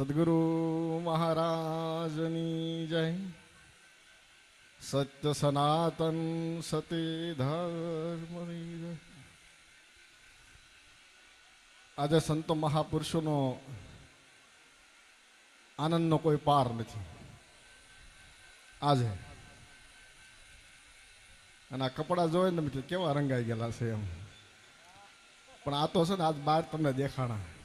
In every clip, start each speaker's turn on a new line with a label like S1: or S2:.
S1: સદગુરુ મહારાજની જય સત્ય સનાતન સતી ધર્મની જય આજે સંતો મહાપુરુષોનો આનંદનો કોઈ પાર નથી આજે અને આ કપડાં જોઈને ને કેવા રંગાઈ ગયેલા છે એમ પણ આ તો છે ને આજ બહાર તમને દેખાણા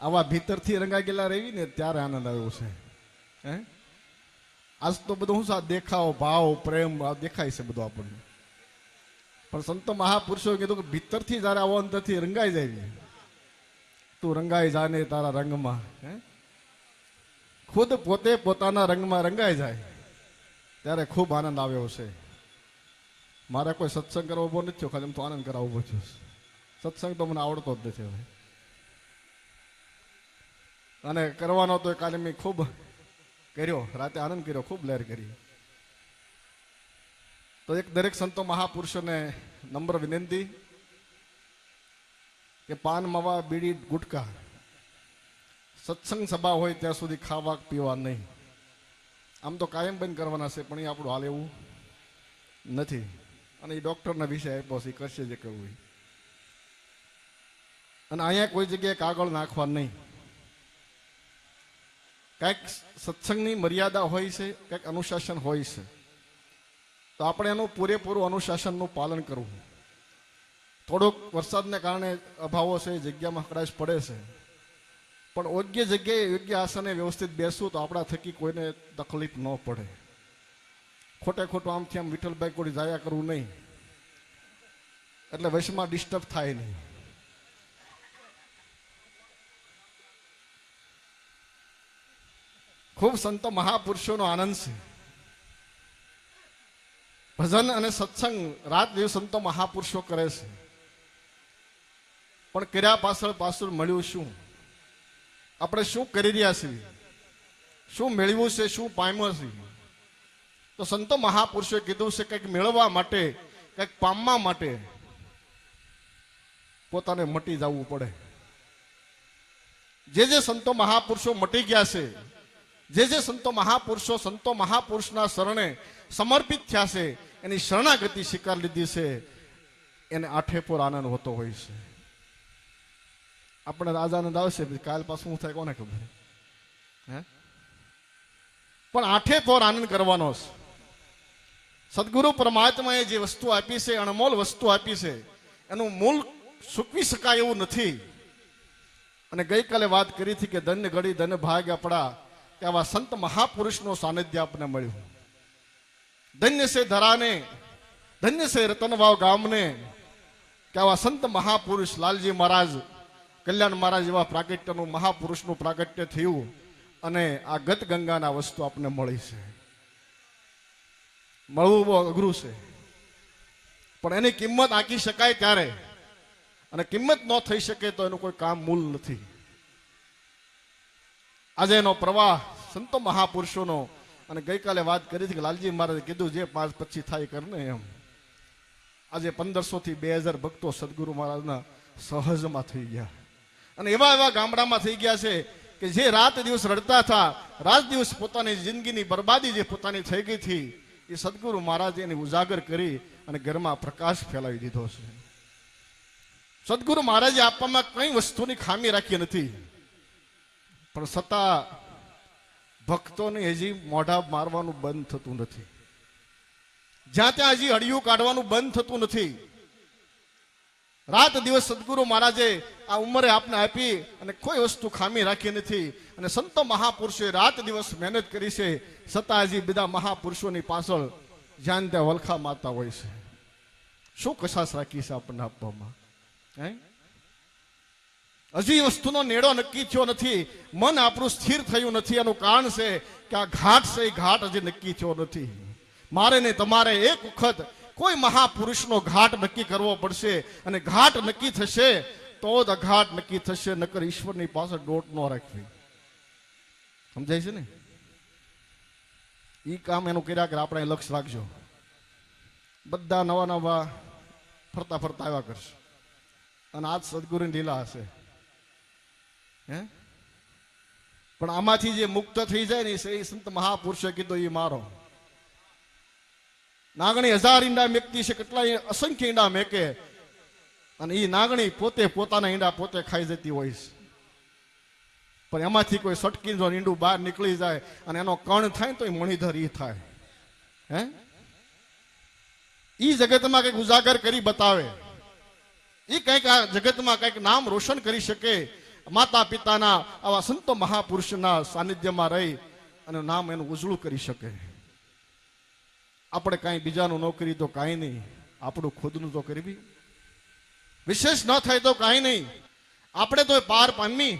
S1: આવા ભીતરથી રંગાઈ ગયેલા રહેવી ને ત્યારે આનંદ આવ્યો છે. હે? આજ તો બધું શું દેખાવ, ભાવ, પ્રેમ દેખાય છે બધું આપણને. પણ સંતો મહાપુરુષો કીધું કે ભીતરથી જ્યારે આવો અંદરથી રંગાઈ જાય તું રંગાઈ જાને તારા રંગમાં, હે? ખુદ પોતે પોતાના રંગમાં રંગાઈ જાય, ત્યારે ખૂબ આનંદ આવ્યો છે. મારે કોઈ સત્સંગ કરવો ઊભો નથી થયો, ખાલી હું તો આનંદ કરાવવો છું સત્સંગ તો મને આવડતો જ નથી હવે. અને કરવાનો તો કાલે મેં ખૂબ કર્યો, રાતે આનંદ કર્યો, ખૂબ લહેર કરી. તો એક દરેક સંતો મહાપુરુષોને નમ્ર વિનંતી કે પાન, મવા, બીડી, ગુટકા સત્સંગ સભા હોય ત્યાં સુધી ખાવા, પીવા નહીં. આમ તો કાયમ બંધ કરવાના છે, પણ એ આપણું હાલ એવું નથી. અને એ ડૉક્ટરના વિષય આપ્યો છે કરશે જે કરવું અને અહીંયા કોઈ જગ્યાએ કાગળ નાખવા નહીં. કંઈક સત્સંગની મર્યાદા હોય છે, કંઈક અનુશાસન હોય છે. તો આપણે એનું પૂરેપૂરું અનુશાસનનું પાલન કરવું. થોડોક વરસાદને કારણે અભાવો છે, જગ્યામાં કદાચ પડે છે. પણ યોગ્ય જગ્યાએ યોગ્ય આસને વ્યવસ્થિત બેસવું તો આપણા થકી કોઈને તકલીફ ન પડે. ખોટે ખોટું આમથી આમ વિઠ્ઠલભાઈ કોઈ જાયા કરવું નહીં. એટલે વશમાં ડિસ્ટર્બ થાય નહીં. ખૂબ સંતો મહાપુરુષોનો આનંદ છે. ભજન અને સત્સંગ રાત દિવસ સંતો મહાપુરુષો કરે છે. પણ કર્યા પાછળ પાછળ મળ્યું શું? આપણે શું કરી રહ્યા છીએ? શું મેળવ્યું છે? શું પામ્યું છે? તો સંતો મહાપુરુષોએ કીધું છે કંઈક મેળવવા માટે, કંઈક પામવા માટે પોતાને મટી જવું પડે. જે જે સંતો મહાપુરુષો મટી ગયા છે જે જે સંતો મહાપુરુષો, સંતો મહાપુરુષના શરણે સમર્પિત થયા છે, એની શરણાગતિ સ્વીકાર લીધી છે, એને આઠેપોર આનંદ હોતો હોય છે. આપણે રાજાનંદ આવશે કાલ પાછું શું થાય કોને ખબર? હે? પણ આઠેપોર આનંદ કરવાનો છે. સદગુરુ પરમાત્માએ જે વસ્તુ આપી છે, અણમોલ વસ્તુ આપી છે, એનું મૂળ સૂકવી શકાય એવું નથી. અને ગઈકાલે વાત કરી હતી કે ધન્ય ઘડી ધન્ય ભાગ આપણા આવા સંત મહાપુરુષનું સાનિધ્ય આપણને મળ્યું. ધન્ય છે ધરાને ધન્ય છે રતનવાવ ગામને કે આવા સંત મહાપુરુષ લાલજી મહારાજ, કલ્યાણ મહારાજ એવા પ્રાગટ્યનું, મહાપુરુષનું પ્રાગટ્ય થયું અને આ ગત ગંગાના વસ્તુ આપણને મળી છે. મળવું બહુ અઘરું છે. પણ એની કિંમત આંકી શકાય ત્યારે અને કિંમત ન થઈ શકે તો એનું કોઈ કામ મૂલ નથી. આજે એનો પ્રવાહ સંતો મહાપુરુષોનો. અને ગઈકાલે વાત કરી હતી કે લાલજી મહારાજે કીધું જે પાંચ પછી થાય કરને એમ. આજે પંદરસો થી બે હજાર ભક્તો સદગુરુ મહારાજના સહજમાં થઈ ગયા. અને એવા એવા ગામડામાં થઈ ગયા છે કે જે રાત દિવસ રડતા હતા, રાત દિવસ પોતાની જિંદગીની બરબાદી જે પોતાની થઈ ગઈ હતી, એ સદગુરુ મહારાજે એને ઉજાગર કરી અને ઘરમાં પ્રકાશ ફેલાવી દીધો છે. સદગુરુ મહારાજે આપવામાં કઈ વસ્તુની ખામી રાખી નથી. પણ છતાં ભક્તોને હજી મોઢા મારવાનું બંધ થતું નથી. જ્યાં ત્યાં હજી હળિયું કાઢવાનું બંધ થતું નથી. રાત દિવસ સદગુરુ મહારાજે આ ઉંમરે આપને આપી અને કોઈ વસ્તુ ખામી રાખી નથી. અને સંતો મહાપુરુષોએ રાત દિવસ મહેનત કરી છે. છતાં હજી બધા મહાપુરુષોની પાછળ જ્યાં ત્યાં વલખા માતા હોય છે. શું કશાશ રાખી છે આપણને આપવામાં? હજી વસ્તુનો નેડો નક્કી થયો નથી. મન આપણું સ્થિર થયું નથી. એનું કારણ છે કે આ ઘાટ છે, એ ઘાટ હજી નક્કી થયો નથી. મારે ને તમારે એક વખત કોઈ મહાપુરુષનો ઘાટ નક્કી કરવો પડશે અને ઘાટ નક્કી થશે તો જ અઘાટ નક્કી થશે, નકર ઈશ્વરની પાસે ડોટ ન રાખવી. સમજાય છે ને? એ કામ એનું કર્યા કરે, આપણે લક્ષ રાખજો. બધા નવા નવા ફરતા ફરતા આવ્યા કરશે. અને આજ સદગુરુની લીલા હશે. પણ આમાંથી જે મુક્ત થઈ જાય ને એ સંત મહાપુરુષે કીધું એ મારો. નાગણી હજાર ઈંડા મેકતી છે, કેટલાય અસંખ્ય ઈંડા મેકે. અને એ નાગણી પોતે પોતાના ઈંડા પોતે ખાઈ જતી હોય છે. પણ એમાંથી કોઈ સટકી જો ઈંડું બહાર નીકળી જાય અને એનો કણ થાય તો એ મણીધર ઈ થાય. હે? ઈ જગતમાં કંઈક ઉજાગર કરી બતાવે. એ કંઈક આ જગતમાં કંઈક નામ રોશન કરી શકે. માતા પિતાના આવા સંતો મહાપુરુષના સાનિધ્યમાં રહી અને નામ એનું ઉજળું કરી શકે. આપણે કાંઈ બીજાનું નોકરી તો કાંઈ નહીં. આપણું ખુદનું તો કરવી. વિશેષ ન થાય તો કાંઈ નહીં. આપણે તો પાર પામી.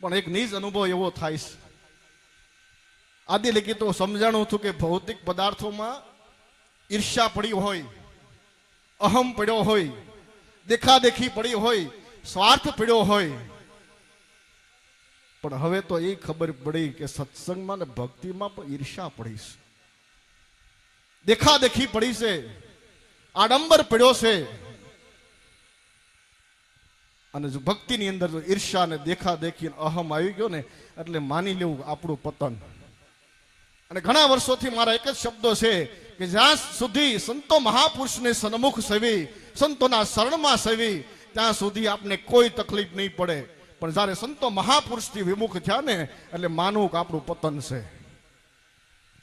S1: પણ એક નિજ અનુભવ એવો થાય છે. આદિ લિખિતો સમજાણું હતું કે ભૌતિક પદાર્થોમાં ઈર્ષ્યા પડી હોય, અહમ પડ્યો હોય, દેખાદેખી પડી હોય સ્વાર્થ પીડ્યો હોય. પણ હવે તો એ ખબર પડી કે સત્સંગમાં ને ભક્તિમાં પણ ઈર્ષા પડી છે. દેખાદેખી પડી છે. આડંબર પડ્યો છે. અને જો ભક્તિની અંદર જો ઈર્ષ્યા ને દેખા દેખી અહમ આવી ગયો ને, એટલે માની લેવું આપણું પતન. અને ઘણા વર્ષોથી મારા એક જ શબ્દો છે કે જ્યાં સુધી સંતો મહાપુરુષને સન્મુખ સેવી, સંતોના શરણમાં સેવી ત્યાં સુધી આપને કોઈ તકલીફ નહીં પડે. પણ જ્યારે સંતો મહાપુરુષથી વિમુખ થયા ને, એટલે માનવું કે આપણું પતન છે.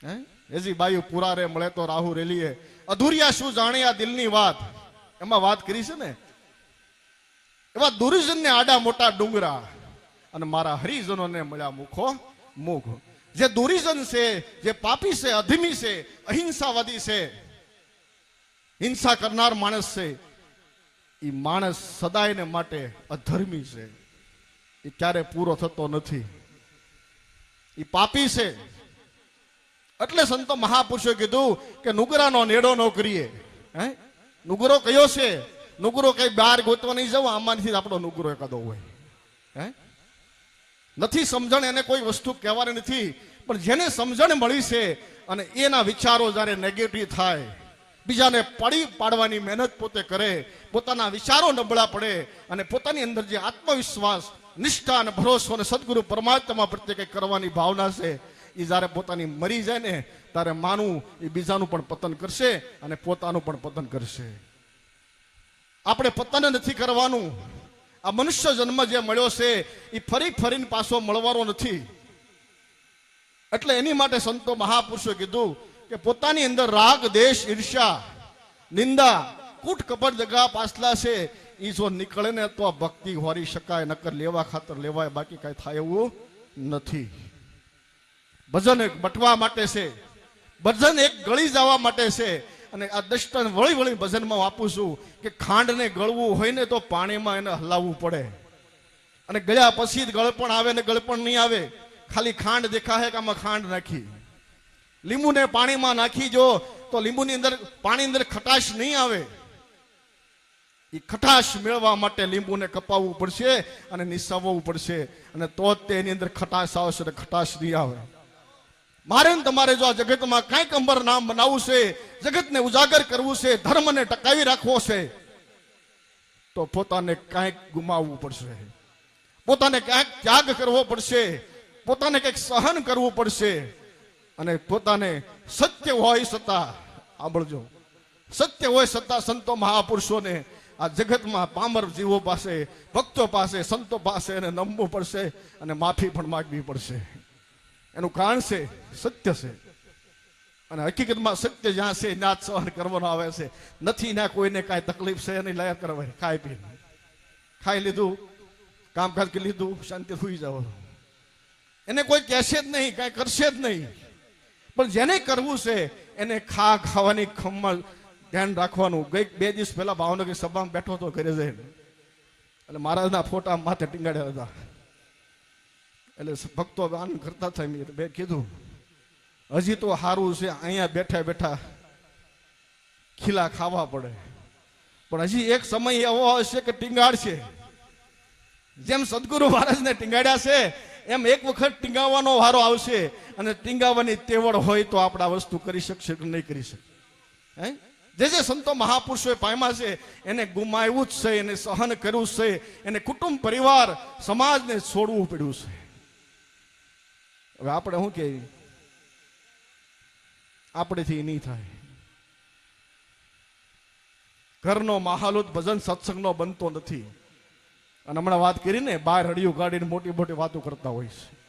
S1: હે? એજી બાયુ પુરારે મળે તો રાહુ રેલીએ. અધૂરિયા શું જાણે આ દિલની વાત? એમાં વાત કરી છે ને? એવા દુર્જનને આડા મોટા ડુંગરા અને મારા હરિજનોને મળ્યા મુખો, મુખ. જે દુરીજન છે, જે પાપી છે, અધમી છે, અહિંસાવાદી છે, હિંસા કરનાર માણસ છે એ માણસ સદાયને માટે અધર્મી છે. એ ક્યારે પૂરો થતો નથી. એ પાપી છે. એટલે સંતો મહાપુરુષે કીધું કે નુગરાનો નેડો ન કરીએ. હે? નુગરો કયો છે? નુગરો કઈ બહાર ગોતવા નહીં જવું, આમાંથી આપણો નુગરો એકાદો હોય. હે? નથી સમજણ, એને કોઈ વસ્તુ કહેવાની નથી. પણ જેને સમજણ મળી છે અને એના વિચારો જ્યારે નેગેટિવ થાય બીજાને પડી પાડવાની મહેનત પોતે કરે, પોતાના વિચારો નબળા પડે અને પોતાની અંદર જે આત્મવિશ્વાસ, નિષ્ઠા અને ભરોસો અને સદગુરુ પરમાત્મા પ્રત્યે કંઈક કરવાની ભાવના છે એ જ્યારે પોતાની મરી જાય ને, ત્યારે માનું એ બીજાનું પણ પતન કરશે અને પોતાનું પણ પતન કરશે. આપણે પતન નથી કરવાનું. આ મનુષ્ય જન્મ જે મળ્યો છે એ ફરી ફરીને પાછો મળવાનો નથી. એટલે એની માટે સંતો મહાપુરુષો કીધું કે પોતાની અંદર રાગ, દેશ, ઈર્ષ્યા, નિંદા, કૂટ, કપટ જગા પાછલા છે એ જો નીકળે ને તો ભક્તિ હોરી શકાય, નકર લેવા ખાતર લેવાય, બાકી કાંઈ થાય એવું નથી. ભજન એક બટવા માટે છે, ભજન એક ગળી જવા માટે છે, અને આ દષ્ટન વળી વળી ભજનમાં આપું છું કે ખાંડને ગળવું હોય ને તો પાણીમાં એને હલાવવું પડે. અને ગયા પછી જ ગળપણ આવે ને ગળપણ નહીં આવે, ખાલી ખાંડ દેખાય કે આમાં ખાંડ નાખી. લીંબુને પાણીમાં નાખી જો, તો લીંબુની અંદર, પાણી અંદર ખટાશ નહીં આવે. એ ખટાશ મેળવવા માટે લીંબુને કપાવવું પડશે અને નિસાવવું પડશે. અને તો જ તેની અંદર ખટાશ આવશે અને ખટાશ નહીં આવે. મારે તમારે જો આ જગતમાં કાંઈક અંબર નામ બનાવવું છે, જગતને ઉજાગર કરવું છે, ધર્મને ટકાવી રાખવો છે, તો પોતાને કાંઈક ગુમાવવું પડશે. પોતાને ક્યાંક ત્યાગ કરવો પડશે. પોતાને કંઈક સહન કરવું પડશે. અને પોતાને સત્ય હોય છતાં સાંભળજો. સત્ય હોય છતાં સંતો મહાપુરુષોને આ જગતમાં પામર જીવો પાસે, ભક્તો પાસે, સંતો પાસે એને નમવું પડશે અને માફી પણ માગવી પડશે. એનું કારણ છે, સત્ય છે. અને હકીકતમાં સત્ય જ્યાં છે, ત્યાં જ સહન કરવાનો આવે છે. નથી ના કોઈને કાંઈ તકલીફ છે, એની લયા કરવાની ખાઈ પી ખાઈ લીધું, કામકાજ કરી લીધું, શાંતિ સુઈ જવાનું એને કોઈ કહેશે જ નહીં, કાંઈ કરશે જ નહીં. પણ જેને કરવું છે, એને ખા ખાવાની ખમમાં ધ્યાન રાખવાનું. ગઈ બે દિવસ પહેલા ભાવનગર સભામાં બેઠો હતો ઘરે જઈને. એટલે મહારાજના ફોટા માથે ટીંગાડ્યા હતા. એટલે ભક્તો આનંદ કરતા થાય મેં કીધું. હજી તો સારું છે, અહીંયા બેઠા બેઠા ખીલા ખાવા પડે. પણ હજી એક સમય એવો હશે કે ટીંગાડશે. જેમ સદગુરુ મહારાજને ટીંગાડ્યા છે એમ એક વખત ટીંગાવવાનો વારો આવશે અને ટીંગાવવાની તેવડ હોય તો આપણે વસ્તુ કરી શકશે કે નહીં કરી શકે હે? જે જે સંતો મહાપુરુષોએ પામ્યા છે, એને ગુમાવ્યું જ છે, એને સહન કર્યું છે, એને કુટુંબ પરિવાર સમાજને છોડવું પડ્યું છે. હવે આપણે શું કે? આપણેથી નહીં થાય. ઘરનો માહોલ ભજન સત્સંગનો બનતો નથી. અને હમણાં વાત કરીને બહાર હડિયું કાઢીને મોટી મોટી વાતો કરતા હોય છે.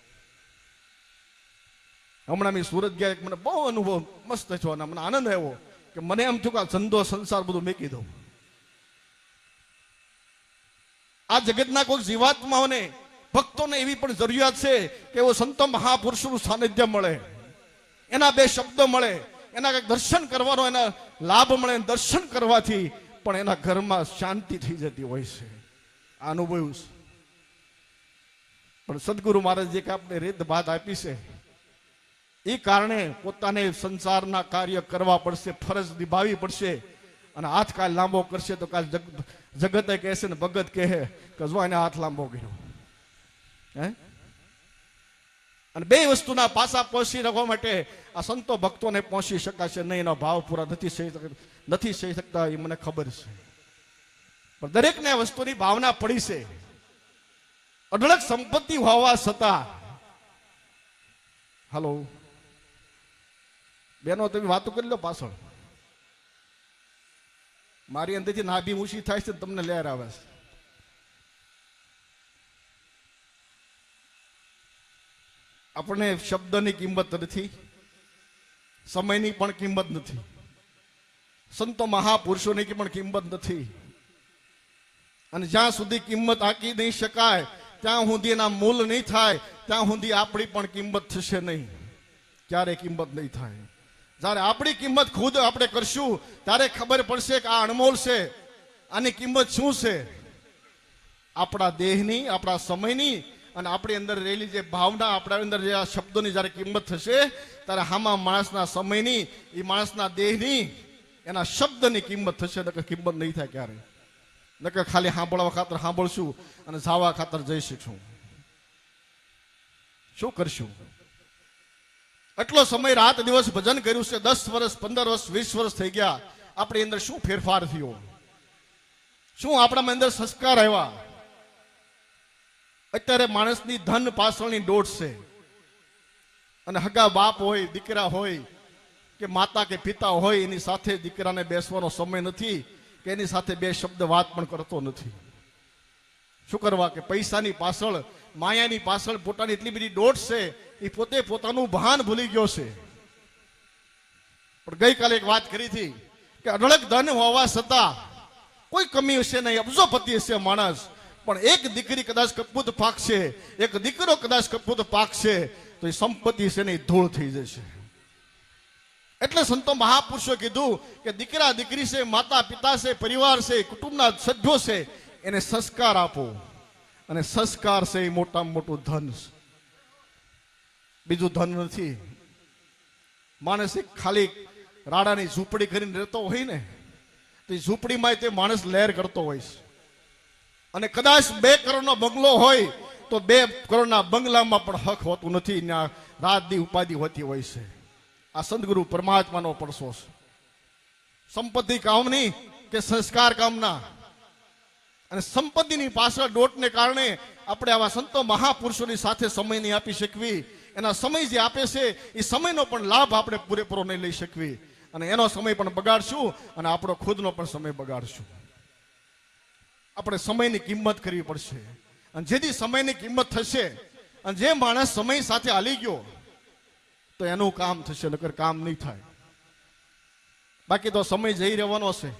S1: હમણાં મેં સુરત ગયા, મને બહુ અનુભવ મસ્ત છો અને મને આનંદ આવ્યો કે મને એમ થયું કે આ ધંધો સંસાર બધું મેકી દઉં. આ જગતના કોઈ જીવાત્માઓને ભક્તોને એવી પણ જરૂરિયાત છે કે એવો સંતો મહાપુરુષનું સાનિધ્ય મળે. એના બે શબ્દો મળે, એના કંઈક દર્શન કરવાનો એના લાભ મળે દર્શન કરવાથી પણ એના ઘરમાં શાંતિ થઈ જતી હોય છે. અનુભવ્યું છે. પણ સદગુરુ મહારાજ જે કે આપણે રીત ભાત આપી છે, એ કારણે પોતાને સંસારના કાર્ય કરવા પડશે, ફરજ નિભાવી પડશે અને હાથ કાલ લાંબો કરશે તો કાલ જગ, જગતે કહેશે ને ભગત કહે કે જો એને હાથ લાંબો કર્યો. હે? અને બે વસ્તુના પાસા પહોંચી રાખવા માટે આ સંતો ભક્તોને પહોંચી શકાશે નહીં, એનો ભાવ પૂરા નથી શક- નથી સહી શકતા, એ મને ખબર છે. પણ દરેકને આ વસ્તુની ભાવના પડી છે. અઢળક સંપત્તિ હોવા છતાં, હલો, બેનો તમે વાતો કરી લો પાછળ. મારી અંદરથી નાભી ઊંચી થાય છે તમને લહેર આવે છે. આપણને શબ્દની કિંમત નથી, સમયની પણ કિંમત નથી. સંતો મહાપુરુષોની પણ કિંમત નથી. અને જ્યાં સુધી કિંમત આંકી નહીં શકાય, ત્યાં સુધી એના મૂલ નહીં થાય, ત્યાં સુધી આપણી પણ કિંમત થશે નહીં. ક્યારે કિંમત નહીં થાય. જ્યારે આપણી કિંમત ખુદ આપણે કરશું, ત્યારે ખબર પડશે કે આ અણમોલ છે. આની કિંમત શું છે? આપણા દેહની, આપણા સમયની અને આપણી અંદર રહેલી જે ભાવના, આપણા અંદર જે આ શબ્દોની જ્યારે કિંમત થશે, ત્યારે હામાં માણસના સમયની એ માણસના દેહની, એના શબ્દની કિંમત થશે કિંમત નહીં થાય ક્યારે નકર ખાલી સાંભળવા ખાતર સાંભળશું અને જાવા ખાતર જઈ શકશું શું કરશું? એટલો સમય રાત દિવસ ભજન કર્યું છે, દસ વર્ષ, પંદર વર્ષ, વીસ વર્ષ થઈ ગયા. આપણી અંદર શું ફેરફાર થયો? શું આપણામાં અંદર સંસ્કાર આવ્યા? અત્યારે માણસની ધન પાછળની દોડ છે. અને હગા બાપ હોય, દીકરા હોય, કે માતા કે પિતા હોય, એની સાથે દીકરાને બેસવાનો સમય નથી. કે એની સાથે બે શબ્દ વાત પણ કરતો નથી. શું કરવા કે પૈસાની પાછળ, માયાની પાછળ પોતાની એટલી બધી દોટ છે, એ પોતે પોતાનું ભાન ભૂલી ગયો છે. પણ ગઈકાલે એક વાત કરી હતી કે અઢળક ધન હોવા છતાં કોઈ કમી હશે નહીં અબજોપતિ હશે માણસ. પણ એક દીકરી કદાચ કપૂત પાકશે, એક દીકરો કદાચ કપૂત પાકશે, તો એ સંપત્તિ છે ને એ ધૂળ થઈ જશે. એટલે સંતો મહાપુરુષો કીધું કે દીકરા દીકરી છે, માતા પિતા છે, પરિવાર છે, કુટુંબના સભ્યો છે, એને સંસ્કાર આપો. અને સંસ્કાર છે એ મોટામાં મોટું ધન બીજું ધન નથી. માણસ એક ખાલી રાડાની ઝૂંપડી કરીને રહેતો હોય ને, તો ઝૂંપડીમાં તે માણસ લહેર કરતો હોય છે. અને કદાચ બે કરોડનો બંગલો હોય, તો બે કરોડના બંગલામાં પણ હક હોતું નથી રાત દી ઉપાધિ હોતી હોય છે. આ સંતગુરુ પરમાત્માનો પરસો છે. સંપત્તિ કામની કે સંસ્કાર કામના? અને સંપત્તિની પાછળ દોટને કારણે આપણે આવા સંતો મહાપુરુષોની સાથે સમય નહીં આપી શકવી. એના સમય જે આપે છે, એ સમયનો પણ લાભ આપણે પૂરેપૂરો નહીં લઈ શકવી. અને એનો સમય પણ બગાડશું અને આપણો ખુદનો પણ સમય બગાડશું. આપણે સમયની કિંમત કરવી પડશે. અને જેથી સમયની કિંમત થશે, અને જે માણસ સમય સાથે હાલી ગયો તો એનું કામ થશે, નકર કામ નહીં થાય. બાકી તો સમય જઈ રહેવાનો છે.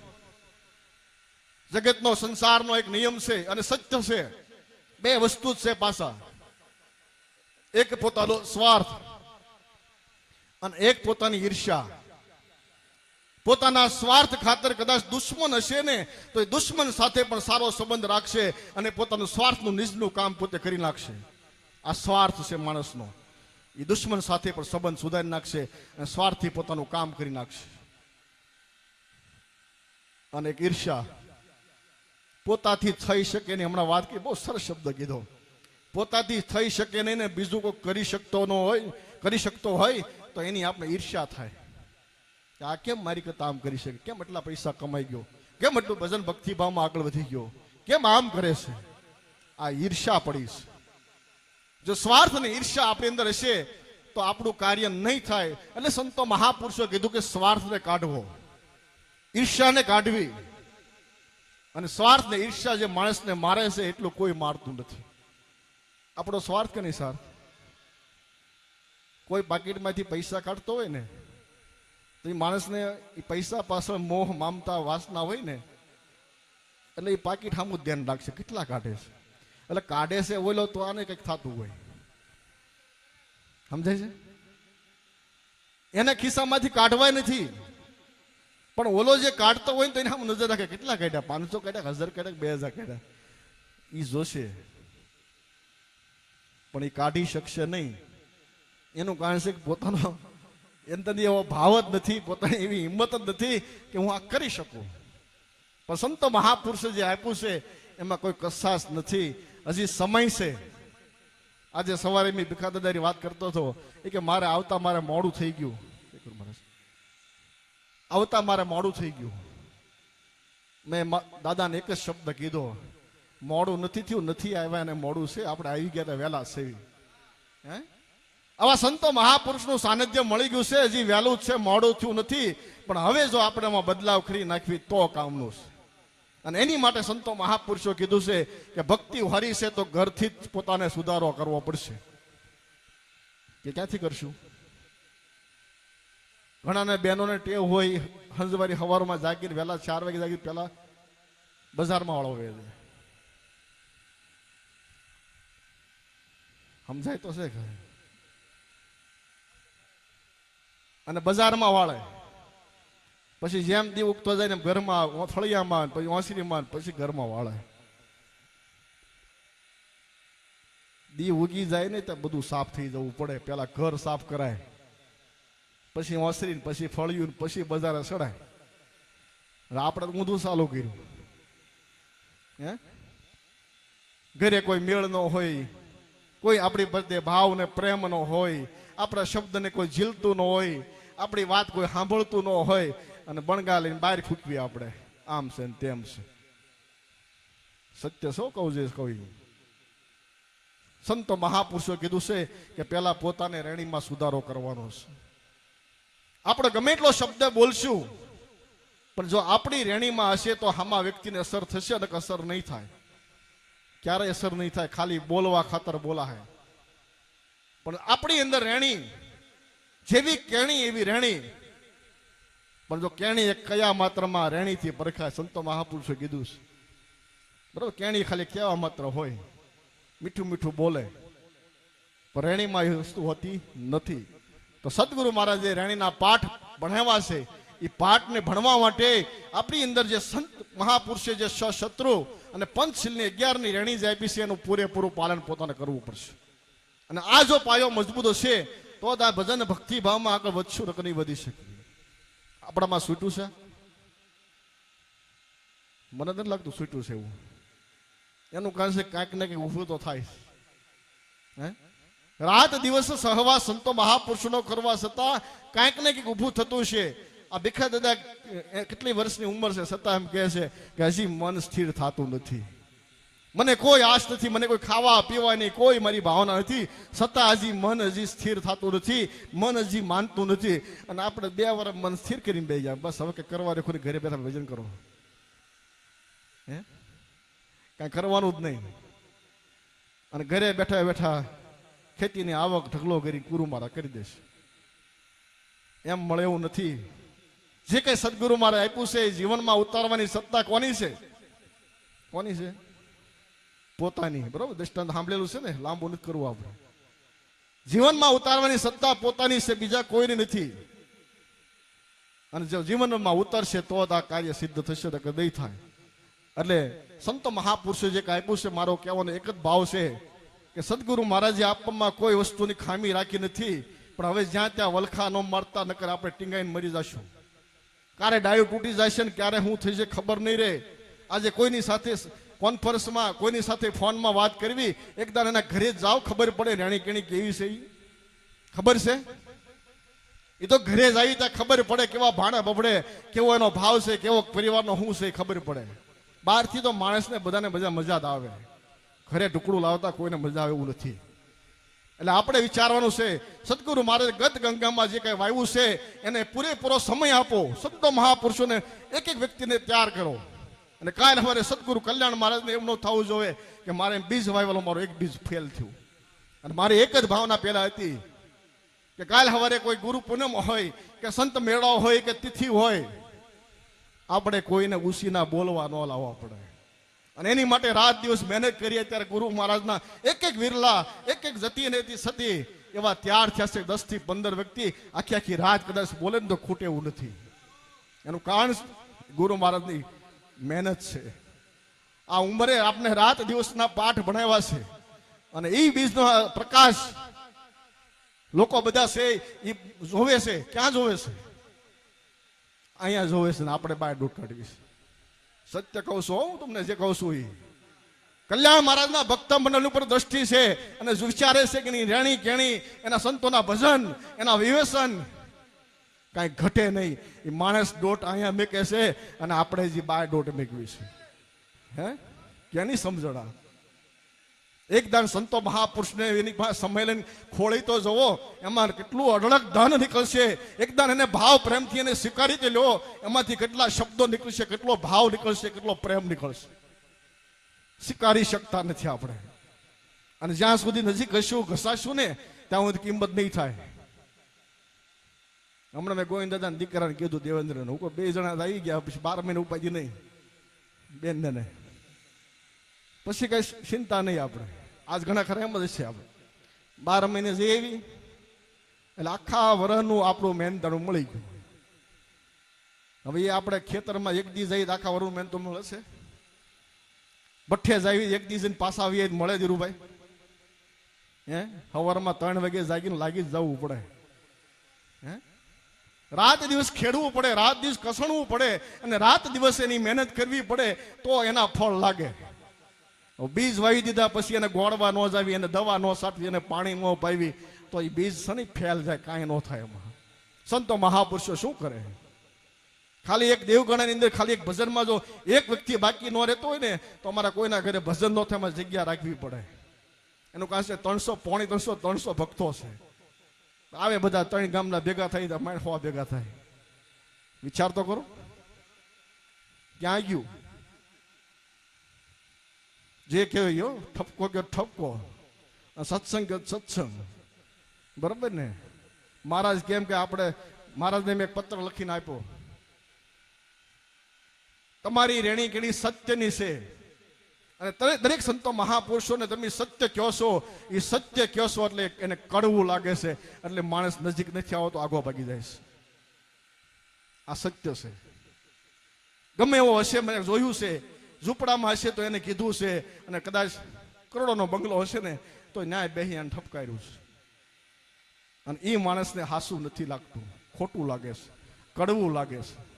S1: જગતનો, સંસારનો એક નિયમ છે અને સત્ય છે. બે વસ્તુ જ છે પાછા. એક પોતાનો સ્વાર્થ અને એક પોતાની ઈર્ષ્યા. પોતાના સ્વાર્થ ખાતર કદાચ દુશ્મન હશે ને, તો એ દુશ્મન સાથે પણ સારો સંબંધ રાખશે અને પોતાનું સ્વાર્થનું નિજનું કામ પોતે કરી નાખશે. આ સ્વાર્થ છે માણસનો. એ દુશ્મન સાથે પણ સંબંધ સુધારી નાખશે અને સ્વાર્થી પોતાનું કામ કરી નાખશે. અને એક ઈર્ષ્યા પોતાથી થઈ શકે નહીં હમણાં વાત કરી બહુ સરસ શબ્દ કીધો. પોતાથી થઈ શકે નહીં ને બીજું કોઈ કરી શકતો ન હોય, કરી શકતો હોય, તો એની આપણે ઈર્ષ્યા થાય. કે આ કેમ મારી કરતા આમ કરી શકે? કેમ એટલા પૈસા કમાઈ ગયો? કેમ એટલું ભજન ભક્તિભાવમાં આગળ વધી ગયો? કેમ આમ કરે છે? આ ઈર્ષા પડી છે. જો સ્વાર્થ અને ઈર્ષા આપણી અંદર હશે, તો આપણું કાર્ય નહીં થાય. એટલે સંતો મહાપુરુષો કીધું કે સ્વાર્થને કાઢવો. ઈર્ષાને કાઢવી. અને સ્વાર્થ ને ઈર્ષા જે માણસને મારે છે, એટલું કોઈ મારતું નથી. આપણો સ્વાર્થ કે નહીં, સાર? કોઈ પાકીટમાંથી પૈસા કાઢતો હોય ને, તો એ માણસને એ પૈસા પાછળ મોહ, મામતા, વાસના હોય ને, એટલે એ પાકીટ સામું ધ્યાન રાખશે. કેટલા કાઢે છે? એટલે કાઢે છે ઓલો તો આને કંઈક થતું હોય. સમજાય છે? એને ખિસ્સામાંથી કાઢવાય નથી. પણ ઓલો જે કાઢતો હોય ને તો એને આમ નજર રાખે. કેટલા કાઢ્યા? પાંચસો કાઢ્યા હજાર કાઢ્યા બે હજાર કાઢ્યા? એ જોશે. પણ એ કાઢી શકશે નહીં. એનું કારણ છે કે પોતાનો એની એવો ભાવ જ નથી, પોતાની એવી હિંમત જ નથી કે હું આ કરી શકું. પણ સંતો મહાપુરુષે જે આપ્યું છે, એમાં કોઈ કસાસ નથી. હજી સમય છે. આજે સવારે મેં ભીખા દાદાની વાત કરતો હતો, એ કે મારે આવતા મારે મોડું થઈ ગયું. આવતા મારે મોડું થઈ ગયું. મેં દાદાને એક જ શબ્દ કીધો, મોડું નથી થયું, નથી આવ્યા અને મોડું છે, આપણે આવી ગયા વહેલા સેવી હે? આવા સંતો મહાપુરુષનું સાનિધ્ય મળી ગયું છે, હજી વહેલું છે, મોડું થયું નથી. પણ હવે જો આપણે એમાં બદલાવ કરી નાખવી, તો કામનું છે. અને એની માટે સંતો મહાપુરુષો કીધું છે કે ભક્તિ હરી છે તો ઘરથી જ પોતાને સુધારો કરવો પડશે. કે ક્યાંથી કરશું? ઘણાને બહેનોને ટેવ હોય, હંજવારી સવારમાં જાગીને વહેલા ચાર વાગે જાગી પહેલા બજારમાં વાળો વે સમજાય તો છે ઘરે અને બજારમાં વાળે. પછી જેમ દી ઉગતો જાય ને ઘરમાં ફળિયામાં પછી ઓસરીમાં પછી ઘરમાં વાળે. દી ઉગી જાય ને તો બધું સાફ થઈ જવું પડે. પેલા ઘર સાફ કરાય. પછી ઓસરી પછી ફળિયું પછી બજારે સડાય આપણે ઊંધું ચાલુ કર્યું. હે? ઘરે કોઈ મેળ ન હોય. કોઈ આપણી પ્રત્યે ભાવ ને પ્રેમ ન હોય. આપણા શબ્દને કોઈ ઝીલતું ન હોય. આપણી વાત કોઈ સાંભળતું ન હોય. અને બણગા લઈને બહાર ફૂટવી આપણે. આમ છે ને તેમ છે. સત્ય શું કહું છે કહ્યું સંતો મહાપુરુષો કીધું છે કે પેલા પોતાને રેણીમાં સુધારો કરવાનો છે. આપણે ગમે એટલો શબ્દ બોલશું, પણ જો આપણી રેણીમાં હશે તો આમાં વ્યક્તિને અસર થશે અને અસર નહીં થાય. ક્યારેય અસર નહીં થાય? ખાલી બોલવા ખાતર બોલાય. પણ આપણી અંદર રેણી, જેવી કેણી એવી રેણી પણ જો કેણી એક કયા માત્રમાં રેણીથી પરખાય સંતો મહાપુરુષે કીધું છે. બરોબર, કેણી ખાલી કેવા માત્ર હોય, મીઠું મીઠું બોલે. પણ રેણીમાં એ વસ્તુ હોતી નથી. તો સદગુરુ મહારાજે રેણીના પાઠ ભણાવ્યા છે. એ પાઠને ભણવા માટે આપણી અંદર જે સંત મહાપુરુષે જે સશત્રુ અને પંચશીલની અગિયારની રેણી જે આપી છે, એનું પૂરેપૂરું પાલન પોતાને કરવું પડશે. અને આ જો પાયો મજબૂત હશે, તો જ આ ભજન ભક્તિભાવમાં આગળ વધશું રકની વધી શકે આપણામાં સૂટું છે? મને નથી લાગતું સૂટું છે એવું. એનું કારણ છે કાંઈક ને કંઈક ઊભું તો થાય. હે? રાત દિવસ સહવાસ સંતો મહાપુરુષનો કરવા છતાં કાંઈક ને કંઈક ઊભું થતું છે. આ ભીખા દાદા કેટલી વર્ષની ઉંમર છે છતાં એમ કહે છે કે હજી મન સ્થિર થતું નથી. મને કોઈ આશ નથી મને કોઈ ખાવા, પીવાની કોઈ મારી ભાવના નથી. છતાં હજી મન હજી સ્થિર થતું નથી, મન હજી માનતું નથી. અને આપણે બે વાર મન સ્થિર કરીને બે ગયા બસ, હવે કે કરવા રેખો ઘરે બેઠા ભજન કરો. હે? કાંઈ કરવાનું જ નહીં. અને ઘરે બેઠા બેઠા ખેતીની આવક ઢગલો કરી ગુરુમારા કરી દેશે. એમ મળે એવું નથી. જે કઈ સદગુરુ મારે આપ્યું છે જીવનમાં ઉતારવાની સત્તા કોની છે? કોની છે? પોતાની, બરોબર? દ્રષ્ટાંત સાંભળેલું છે ને, લાંબુ નથી કરવું આપણે. જીવનમાં ઉતારવાની સત્તા પોતાની છે, બીજા કોઈની નથી. અને જો જીવનમાં ઉતરશે, તો જ આ કાર્ય સિદ્ધ થશે, તો નહીં થાય. એટલે સંત મહાપુરુષે જે આપ્યું છે, મારો કહેવાનો એક જ ભાવ છે કે સદગુરુ મહારાજે આપવામાં કોઈ વસ્તુની ખામી રાખી નથી, પણ હવે જ્યાં ત્યાં વલખા ન મારતા, નકર આપણે ટીંગાઈને મરી જશું. ક્યારે ડાયો તૂટી જશે ને ક્યારે હું થઈ છે ખબર નહીં રહે આજે કોઈની સાથે કોન્ફરન્સમાં કોઈની સાથે ફોનમાં વાત કરવી એકદમ એના ઘરે જાઓ, ખબર પડે રેણી કેણી કેવી છે. ખબર છે? એ તો ઘરે જાય ત્યાં ખબર પડે કેવા ભાણા બબડે, કેવો એનો ભાવ છે, કેવો પરિવારનો શું છે ખબર પડે. બહારથી તો માણસને બધાને મજા મજા જ આવે. ઘરે ઢુકડું લાવતા કોઈને મજા આવે એવું નથી. એટલે આપણે વિચારવાનું છે, સદગુરુ મહારાજ ગત ગંગામાં જે કઈ વાવ્યું છે, એને પૂરેપૂરો સમય આપો. સદ્દો મહાપુરુષોને એક એક વ્યક્તિને તૈયાર કરો. અને કાલ સવારે સદગુરુ કલ્યાણ મહારાજને એમ થવું જોઈએ કે મારે બીજ વાવેલો, મારો એક બીજ ફેલ થયું. અને મારી એક જ ભાવના પહેલા હતી કે કાલ સવારે કોઈ ગુરુ પૂનમ હોય, કે સંત મેળાઓ હોય, કે તિથિ હોય, આપણે કોઈને ઉસીના બોલવા ન લાવવા પડે. અને એની માટે રાત દિવસ મહેનત કરીએ ત્યારે ગુરુ મહારાજના એક એક વિરલા એક એક જતી ને સતી, એવા તૈયાર થયા છે દસથી પંદર વ્યક્તિ આખી આખી રાત કદાચ બોલે તો ખૂટે એવું નથી. એનું કારણ ગુરુ મહારાજની મહેનત છે. આ ઉંમરે આપને રાત દિવસના પાઠ ભણાવ્યા છે. અને એ બીજનો પ્રકાશ લોકો બધા છે એ જોવે છે. ક્યાં જોવે છે? અહીંયા જોવે છે ને આપણે બહાર દૂધ કાઢવી છે. સત્ય કહું છું હું તમને જે કહું છું એ કલ્યાણ મહારાજના ભક્ત મંડળ ઉપર દ્રષ્ટિ છે અને વિચારે છે કે એની રેણી કેણી એના સંતોના ભજન, એના વિવેચન કાંઈ ઘટે નહીં. એ માણસ દોટ અહીંયા મેકે છે અને આપણે જે બાય દોટ મેકવી છે. હે? ક્યાંની સમજણા એકદાન સંતો મહાપુરુષને એની પાસે સંમેલન ખોળી તો જવો એમાં કેટલું અઢળક ધન નીકળશે. એકદાન એને ભાવ પ્રેમથી એને સ્વીકારી જ લો એમાંથી કેટલા શબ્દો નીકળશે, કેટલો ભાવ નીકળશે, કેટલો પ્રેમ નીકળશે. સ્વીકારી શકતા નથી આપણે. અને જ્યાં સુધી નજીક હશું, ઘસાશું ને, ત્યાં સુધી કિંમત નહીં થાય. હમણાં મેં ગોવિંદ દાદાને દીકરાને કીધું, દેવેન્દ્રને. હું બે જણા આવી ગયા, પછી બાર મહિને ઉપાધી નહીં. બેન ને પછી કઈ ચિંતા નહીં આપણે. આજ ઘણા ખરા એમ જ છે આપણે. બાર મહિને જઈ આવી, એટલે આખા વરહનું આપણું મહેનતાણું મળી ગયું. હવે એ આપણે ખેતરમાં એક દી જઈએ આખા વર્ષનું મહેનતું મળે છે. ભઠ્ઠે જાવી એક દી જઈને પાછા આવીએ મળે ધીરુભાઈ હે? સવારમાં ત્રણ વાગે જાગીને લાગી જ જવું પડે. હે? રાત દિવસ ખેડવું પડે, રાત દિવસ કસણવું પડે અને રાત દિવસ એની મહેનત કરવી પડે તો એના ફળ લાગે. બીજ વાવી દીધા પછી એને ગોળવા ન જાવી, એને દવા ન સાટવી, એને પાણી ન પાવી, તો એ બીજ શની ફેલ જાય, કાંઈ ન થાય એમાં. સંતો મહાપુરુષો શું કરે? ખાલી એક દેવગણાની અંદર ખાલી એક ભજનમાં જો એક વ્યક્તિ બાકી ન રહેતો હોય ને, તો અમારા કોઈના ઘરે ભજન ન થાય જગ્યા રાખવી પડે. એનું કારણ છે ત્રણસો પોણી ત્રણસો ત્રણસો ભક્તો છે. આવે બધા ત્રણ ગામના ભેગા થઈ તો માણ ભેગા થાય. વિચાર તો કરો. ક્યાં ગયું? જે કહેવાય ઠપકો કે ઠપકો. સત્સંગ સત્સંગ. બરાબર ને? મહારાજ કેમ કે આપણે, મહારાજને મેં એક પત્ર લખીને આપ્યો. તમારી રેણી કેણી સત્યની છે. અને દરેક સંતો મહાપુરુષોને તમે સત્ય કહો છો, એ સત્ય કહો છો એટલે એને કડવું લાગે છે. એટલે માણસ નજીક નથી આવતો, આગો ભાગી જાય છે. આ સત્ય છે. ગમે એવો હશે, મને જોયું છે. ઝૂંપડામાં હશે તો એને કીધું છે. અને કદાચ કરોડોનો બંગલો હશે ને, તો ન્યાય બેહી અને ઠપકાર્યું છે. અને એ માણસને હાસું નથી લાગતું. ખોટું લાગે છે. કડવું લાગે છે.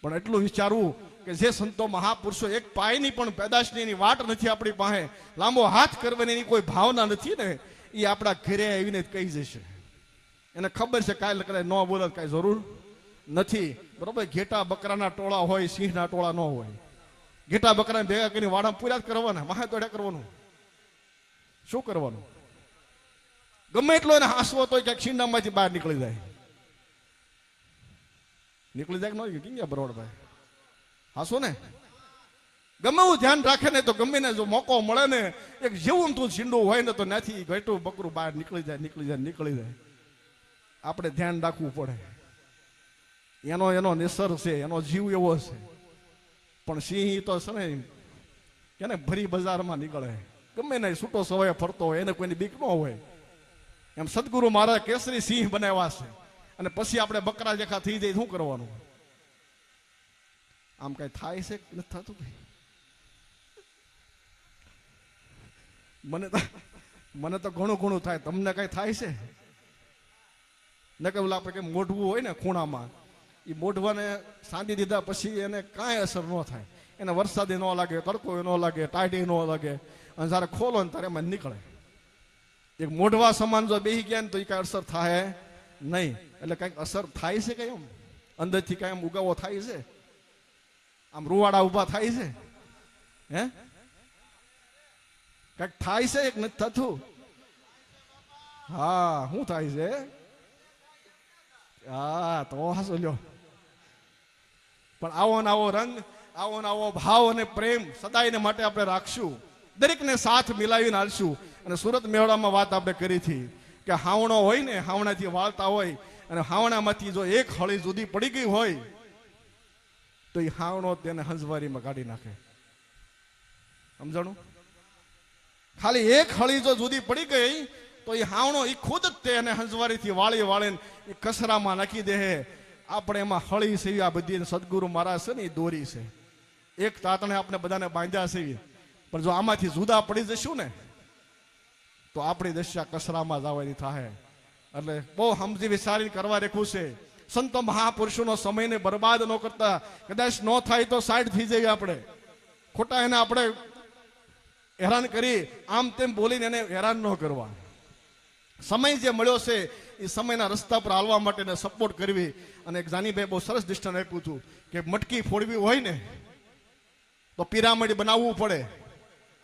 S1: પણ એટલું વિચારવું કે જે સંતો મહાપુરુષો એક પાયની પણ પેદાશની વાટ નથી આપણી પાસે, લાંબો હાથ કરવાની એની કોઈ ભાવના નથી ને, એ આપણા ઘરે આવીને કહી જશે. એને ખબર છે કાંઈ કદાચ ન બોલે કાંઈ જરૂર નથી. બરોબર? ઘેટા બકરાના ટોળા હોય, સિંહના ટોળા ન હોય. ઘેટા બકરાને ભેગા કરીને વાડા પૂરા જ કરવાના મહા તોડ્યા કરવાનું. શું કરવાનું? ગમે એટલો એને હાંસવો તો ક્યાંક છીંડામાંથી બહાર નીકળી જાય. નીકળી જાય ન કેમ ગયા બરોડભાઈ હાસો ને? ગમે એવું ધ્યાન રાખે ને તો ગમે ને જો મોકો મળે ને, એક જેવું તું છીંડું હોય ને તો ત્યાંથી ઘટું બકરું બહાર નીકળી જાય નીકળી જાય નીકળી જાય. આપણે ધ્યાન રાખવું પડે. એનો એનો નિસર છે, એનો જીવ એવો છે. પણ સિંહ તો છે ને, એને ભરી બજારમાં નીકળે. ગમે ને છૂટો સવાય ફરતો હોય, એને કોઈની બીક ન હોય. એમ સદગુરુ મહારાજ કેસરી સિંહ બનાવ્યા છે. અને પછી આપણે બકરા જેખા થઈ જાય, શું કરવાનું? આમ કઈ થાય છે કે નથી થતું મને તો મને તો ઘણું ઘણું થાય. તમને કઈ થાય છે? ન કે ઓલા આપણે કંઈ મોઢવું હોય ને ખૂણામાં. એ મોઢવાને સાંધી દીધા પછી એને કાંઈ અસર ન થાય. એને વરસાદે ન લાગે તડકો ન લાગે, ટાઢી ન લાગે. અને જ્યારે ખોલો ને ત્યારે એમાં નીકળે. એક મોઢવા સમાન જો બેસી ગયા ને તો એ કાંઈ અસર થાય નહીં. એટલે કંઈક અસર થાય છે કઈ એમ? અંદરથી કાંઈ એમ ઉગાવો થાય છે? આમ રૂવાડા ઊભા થાય છે? હે? કંઈક થાય છે એક નથી થતું? હા, શું થાય છે? હા, તો હાસો લ્યો. પણ આવો ને આવો રંગ, આવો ને આવો ભાવ અને પ્રેમ સદાયને માટે આપણે રાખશું. દરેકને સાથ મિલાવીને હાલશું. અને સુરત મેળામાં વાત આપણે કરી હતી કે હાવણો હોય ને, હાવણાથી વાળતા હોય અને હાવણામાંથી જો એક હળી જુદી પડી ગઈ હોય તો એ હાવણો તેને હંસવારીમાં કાઢી નાખે. સમજાણું? ખાલી એક હળી જો જુદી પડી ગઈ, તો એ હાવણો એ ખુદ જ તેને હંસવારીથી વાળી વાળીને એ કસરામાં નાખી દે. આપણે એમાં હળી છે, આ બધી સદગુરુ મહારાજ છે ને એ દોરી છે. એક તાતણે આપણે બધાને બાંધ્યા છે પણ જો આમાંથી જુદા પડી જશું ને, તો આપણી દશા કચરામાં જવાની થાય એટલે બહુ સમજી વિચારી કરવા રેખું છે. સંતો મહાપુરુષોનો સમયને બરબાદ ન કરતા. કદાચ ન થાય તો સાઈડ થઈ જઈએ આપણે. ખોટા એને આપણે હેરાન કરી, આમ તેમ બોલીને એને હેરાન ન કરવા. સમય જે મળ્યો છે, એ સમયના રસ્તા પર હાલવા માટે સપોર્ટ કરવી. અને એક જાનીભાઈ બહુ સરસ દૃષ્ટાંત આપ્યું હતું કે મટકી ફોડવી હોય ને, તો પિરામિડ બનાવવું પડે.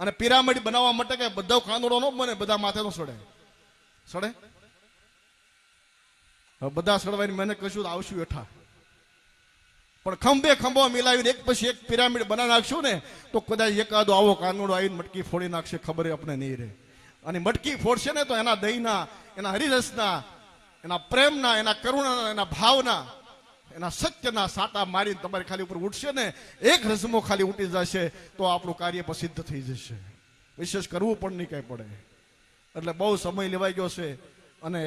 S1: અને પિરામિડ બનાવવા માટે કે બધા કાંદડો ન બને, બધા માથે નો સડે. સડે? બધા સડવાની મહેનત કરશું તો આવશું એઠા પણ ખંભે ખંભો મિલાવીને એક પછી એક પિરામિડ બનાવી નાખશું ને, તો કદાચ એકાદો આવો કાનુડો આવીને મટકી ફોડી નાખશે, ખબર આપણે નહીં રહે. અને મટકી ફોડશે ને તો એના દહીંના એના હરિરસના એના પ્રેમના, એના કરુણાના, એના ભાવના, એના સત્યના સાટા મારીને તમારી ખાલી ઉપર ઉઠશે ને, એક રસમો ખાલી ઉઠી જશે, તો આપણું કાર્ય પ્રસિદ્ધ થઈ જશે. વિશેષ કરવું પણ નહીં કાંઈ પડે. એટલે બહુ સમય લેવાઈ ગયો છે અને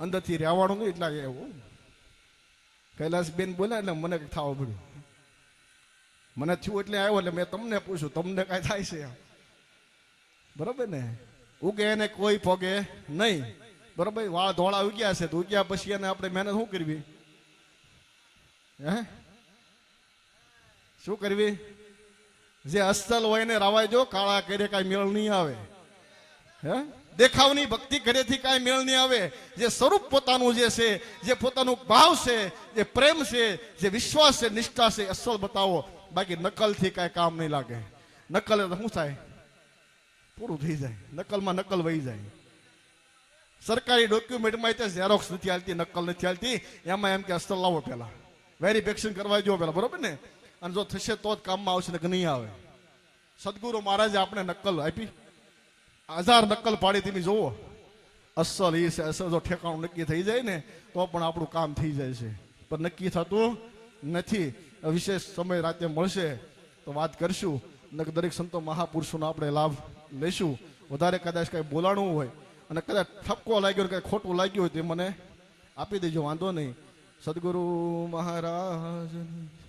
S1: અંદરથી રહેવાનું નહીં, એટલા એવું કૈલાસબેન બોલ્યા, એટલે મને થવા પડ્યું. મને થયું એટલે આવ્યો, એટલે મેં તમને પૂછ્યું, તમને કાંઈ થાય છે બરોબર ને? ઉગે એને કોઈ પગે નહીં. બરોબર વાળ ધોળા ઉગ્યા છે, તો ઉગ્યા પછી એને આપણે મહેનત શું કરવી? હે? શું કરવી? જે અસલ હોય ને રાવાય જો, કાળા કરે કાંઈ મેળ નહીં આવે. હે? દેખાવની ભક્તિ ઘરેથી કાંઈ મેળ નહીં આવે. જે સ્વરૂપ પોતાનું જે છે, જે પોતાનું ભાવ છે, જે પ્રેમ છે, જે વિશ્વાસ છે, નિષ્ઠા છે અસલ બતાવો. બાકી નકલથી કાંઈ કામ નહીં લાગે. નકલ શું થાય? પૂરું થઈ જાય. નકલમાં નકલ વહી જાય. સરકારી ડોક્યુમેન્ટમાં તે ઝેરોક્સ નથી હાલતી, નકલ નથી હાલતી. એમાં એમ કે અસલ લાવો પહેલાં. વેરિફિકેશન કરવા જો પહેલાં, બરાબર ને? અને જો થશે તો જ કામમાં આવશે ને કે નહીં આવે. સદગુરુ મહારાજે આપણે નકલ આપી. હજાર નકલ પાડી તમે જુઓ. અસલ એ અસલ જો ઠેકાણું નક્કી થઈ જાય ને, તો પણ આપણું કામ થઈ જાય છે. પણ નક્કી થતું નથી. વિશેષ સમય રાતે મળશે, તો વાત કરશું. દરેક સંતો મહાપુરુષોનો આપણે લાભ લઈશું વધારે કદાચ કાંઈ બોલાણું હોય, અને કદાચ ઠપકો લાગ્યો કાંઈ ખોટું લાગ્યું હોય તે મને આપી દેજો, વાંધો નહીં. સદગુરુ મહારાજ.